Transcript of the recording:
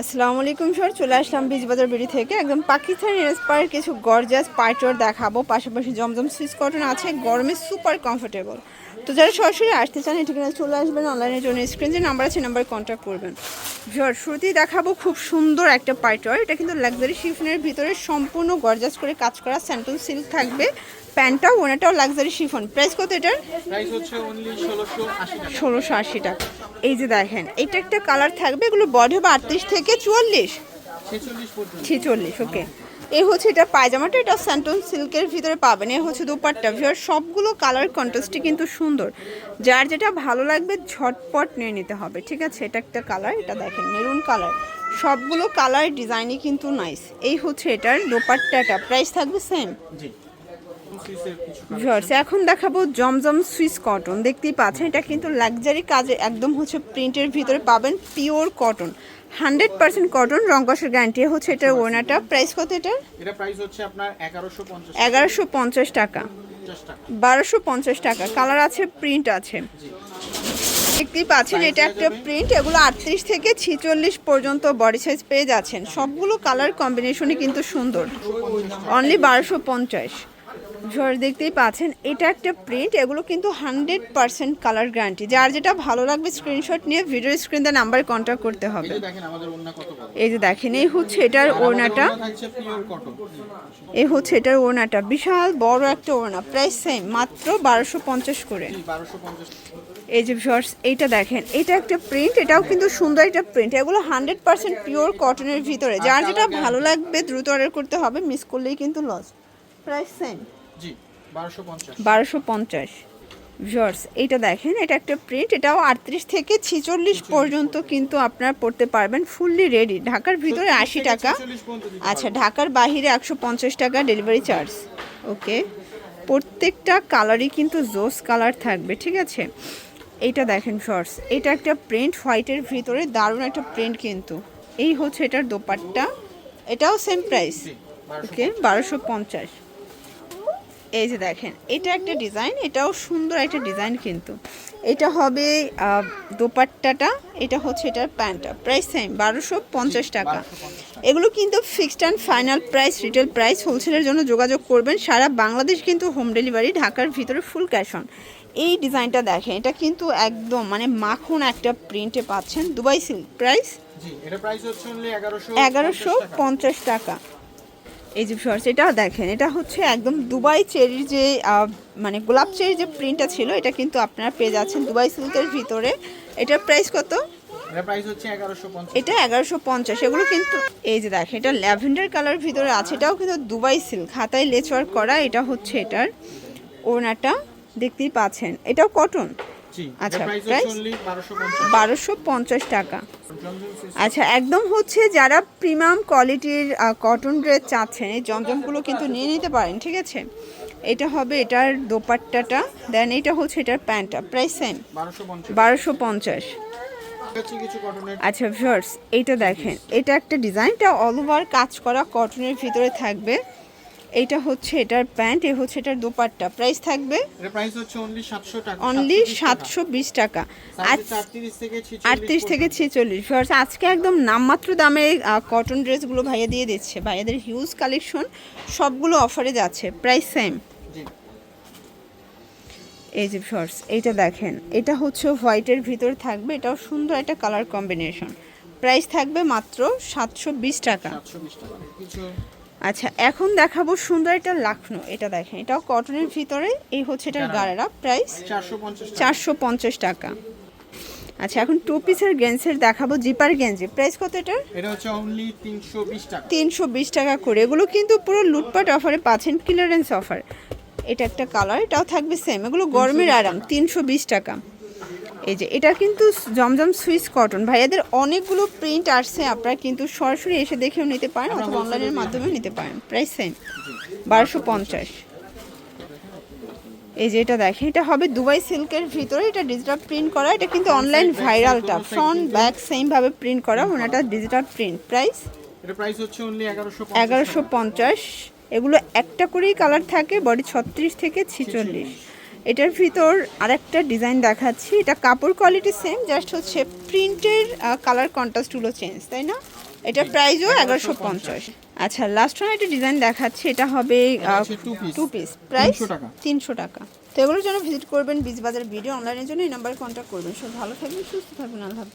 আসসালামু আলাইকুম স্যার চলে আসলাম বীজবাজার বিড়ি থেকে। একদম পাকিস্তানি ইন্সপায়ার কিছু গর্জাস পাইটর দেখাবো। পাশাপাশি জমজম সুইচ কটন আছে, গরমে সুপার কমফোর্টেবল তো যারা সরাসরি আসতে চান ঠিকানা চলে আসবেন। অনলাইনের জন্য স্ক্রিন যে নাম্বার আছে নাম্বারে কন্ট্যাক্ট করবেন। স্যার শুরুতেই দেখাবো খুব সুন্দর একটা পাইটর এটা কিন্তু লাক্সারি শিফনের ভিতরে সম্পূর্ণ গর্জাস করে কাজ করা স্যান্টন সিল্ক থাকবে। প্যান্টটাও ওনাটাও লাক্সারি শিফন প্রাইস কত এটার? ষোলোশো আশি টাকা। এই যে দেখেন এটা একটা কালার থাকবে এগুলো বডি হবে আটত্রিশ থেকে চুয়াল্লিশ? ছেচল্লিশ ওকে এই হচ্ছে এটা পায়জামাটা এটা স্যান্টন সিল্কের ভিতরে পাবেন। এ হচ্ছে দুপাট্টা। ভিওর সবগুলো কালার কন্ট্রাস্টই কিন্তু সুন্দর। যার যেটা ভালো লাগবে ঝটপট নিয়ে নিতে হবে ঠিক আছে? এটা একটা কালার এটা দেখেন মেরুন কালার সবগুলো কালার ডিজাইনই কিন্তু নাইস এই হচ্ছে এটার দোপাট্টাটা। প্রাইস থাকবে সেম ভিউয়ার্স এখন দেখাবো জমজম সুইস কটন। দেখতেই পাচ্ছেন এটা কিন্তু লাক্সারি কাজে একদম হচ্ছে প্রিন্টের ভিতরে পাবেন pure cotton hundred percent cotton রংকসের guarantee হচ্ছে এটার ওনাটা প্রাইস কত এটা এটা প্রাইস হচ্ছে আপনার এগারোশো পঞ্চাশ এগারোশো পঞ্চাশ টাকা। বারোশো পঞ্চাশ টাকা। কালার আছে প্রিন্ট আছে। দেখতেই পাচ্ছেন এটা একটা প্রিন্ট এগুলো আটত্রিশ থেকে ছিচল্লিশ পর্যন্ত বডি সাইজ পেয়ে যাচ্ছেন। সবগুলো কালার কম্বিনেশনই কিন্তু সুন্দর। অনলি বারোশো পঞ্চাশ। ঝড় দেখতেই পাচ্ছেন এটা একটা প্রিন্ট এগুলো কিন্তু হান্ড্রেড পার্সেন্ট কালার গ্যারান্টি যার যেটা ভালো লাগবে স্ক্রিনশট নিয়ে ভিডিও স্ক্রিন দিয়ে নাম্বারে কন্ট্যাক্ট করতে হবে। এই যে দেখেন এই হচ্ছে এটার ওড়নাটা। এই হচ্ছে এটার ওড়নাটা। বিশাল বড় একটা ওড়না প্রাইস সেম মাত্র বারোশো পঞ্চাশ করে। এই যে শর্টস এইটা দেখেন এটা একটা প্রিন্ট এটাও কিন্তু সুন্দর একটা প্রিন্ট এগুলো হান্ড্রেড পার্সেন্ট পিওর কটনের ভিতরে। যার যেটা ভালো লাগবে দ্রুত অর্ডার করতে হবে মিস করলেই কিন্তু লস প্রাইস সেম জি বারোশো পঞ্চাশ। বারোশো পঞ্চাশ। শর্টস এইটা দেখেন এটা একটা প্রিন্ট এটাও আটত্রিশ থেকে ছিচল্লিশ পর্যন্ত কিন্তু আপনারা পড়তে পারবেন ফুললি রেডি ঢাকার ভিতরে আশি টাকা। আচ্ছা ঢাকার বাহিরে একশো পঞ্চাশ টাকা ডেলিভারি চার্জ ওকে প্রত্যেকটা কালারই কিন্তু জোস কালার থাকবে ঠিক আছে? এইটা দেখেন শর্টস এটা একটা প্রিন্ট হোয়াইটের ভিতরে দারুণ একটা প্রিন্ট কিন্তু। এই হচ্ছে এটার দোপাট্টা। এটাও সেম প্রাইস ওকে বারোশো পঞ্চাশ। এই যে দেখেন এটা একটা ডিজাইন এটাও সুন্দর একটা ডিজাইন কিন্তু। এটা হবে দোপাট্টাটা এটা হচ্ছে এটার প্যান্টটা প্রাইস সেম বারোশো পঞ্চাশ টাকা। এগুলো কিন্তু fixed and final price retail price হোলসেলের জন্য যোগাযোগ করবেন। সারা বাংলাদেশ কিন্তু হোম ডেলিভারি ঢাকার ভিতরে ফুল ক্যাশ অন এই ডিজাইনটা দেখেন এটা কিন্তু একদম মানে মাখন একটা প্রিন্টে পাচ্ছেন দুবাই সিল্ক প্রাইস এগারোশো পঞ্চাশ টাকা। এই যে শর্টস এটাও দেখেন এটা হচ্ছে একদম দুবাই চেরির যে মানে গোলাপ চেরির যে প্রিন্টটা ছিল এটা কিন্তু আপনারা পেয়ে যাচ্ছেন দুবাই সিল্কের ভিতরে। এটার প্রাইস কত? এটা প্রাইস হচ্ছে এগারোশো পঞ্চাশ। এগুলো কিন্তু এই যে দেখেন এটা ল্যাভেন্ডার কালার ভিতরে আছে এটাও কিন্তু দুবাই সিল্ক হাতায় লেচ ওয়ার্ক করা এটা হচ্ছে এটার ওনাটা দেখতেই পাচ্ছেন। এটাও কটন আচ্ছা, এটা বারোশো পঞ্চাশ। টাকা। আচ্ছা একদম হচ্ছে যারা প্রিমিয়াম কোয়ালিটির কটন ড্রেস চাচ্ছেন এই জমজমগুলো কিন্তু নিয়ে নিতে পারেন ঠিক আছে? এটা হবে এটার দোপাট্টাটা দেন এটা হচ্ছে এটার প্যান্টটা প্রাইস সেম বারোশো পঞ্চাশ। আচ্ছা ভিউয়ার্স এইটা দেখেন এটা একটা ডিজাইনটা অল ওভার কাজ করা কটনের ভিতরে থাকবে। এইটা হচ্ছে এটার প্যান্ট এ হচ্ছে এটার দোপাট্টা। প্রাইস থাকবে প্রাইস হচ্ছে অনলি সাতশো টাকা অনলি সাতশো বিশ টাকা। আজ আটত্রিশ থেকে আটত্রিশ থেকে ছেচল্লিশ। ভিউয়ার্স আজকে একদম নামমাত্র দামে কটন ড্রেসগুলো ভাইয়া দিয়ে দিচ্ছে। ভাইয়াদের হিউজ কালেকশন সবগুলো অফারে যাচ্ছে। প্রাইস সেম এই যে শর্টস এইটা দেখেন। এটা হচ্ছে হোয়াইটের ভিতর থাকবে। এটাও সুন্দর একটা কালার কম্বিনেশন প্রাইস থাকবে মাত্র সাতশো বিশ টাকা। টাকা। আচ্ছা এখন দেখাবো সুন্দর একটা লাখনো। এটা দেখেন এটাও কটনের ভিতরে এই হচ্ছে এটার গাড়ারা প্রাইস চারশো পঞ্চাশ টাকা। আচ্ছা এখন টু পিসের গেঞ্জের দেখাবো জিপার গেঞ্জি প্রাইস কত এটার? এটা হচ্ছে অনলি তিনশো বিশ টাকা। তিনশো বিশ টাকা করে। এগুলো কিন্তু পুরো লুটপাট অফারে পাচ্ছেন ক্লিয়ারেন্স অফার এটা একটা কালার এটাও থাকবে সেম এগুলো গরমের আরাম তিনশো বিশ টাকা। এই যে এটা কিন্তু জমজম সুইস কটন। ভাইয়াদের অনেকগুলো প্রিন্ট আসছে আপনারা কিন্তু সরাসরি এসে দেখেও নিতে পারেন অথবা অনলাইনের মাধ্যমেও নিতে পারেন। প্রাইস সেম বারোশো পঞ্চাশ। এই যে এটা দেখেন এটা হবে দুবাই সিল্কের ভিতরে এটা ডিজিটাল প্রিন্ট করা এটা কিন্তু অনলাইন ভাইরালটা ফ্রন্ট ব্যাক সেম ভাবে প্রিন্ট করা ওনাটা ডিজিটাল প্রিন্ট প্রাইস এটা প্রাইস হচ্ছে অনলি এগারোশো এগারোশো পঞ্চাশ। এগুলো একটা করেই কালার থাকে বডি ছত্রিশ থেকে ছিচল্লিশ। এটার ভিতর আরেকটা ডিজাইন দেখাচ্ছি। এটা কাপড় কোয়ালিটি সেম জাস্ট হচ্ছে প্রিন্টের কালার কন্ট্রাস্টগুলো চেঞ্জ তাই না? এটা প্রাইসও এগারোশো পঞ্চাশ। আচ্ছা লাস্ট ওয়ান একটা ডিজাইন দেখাচ্ছি এটা হবে। টু পিস প্রাইস 300 টাকা। তিনশো টাকা। তো এগুলোর জন্য ভিজিট করবেন বীজ বাজার ভিডিও অনলাইনের জন্য এই নাম্বারে কন্ট্যাক্ট করবেন। সব ভালো থাকবেন সুস্থ থাকবেন আল্লাহ।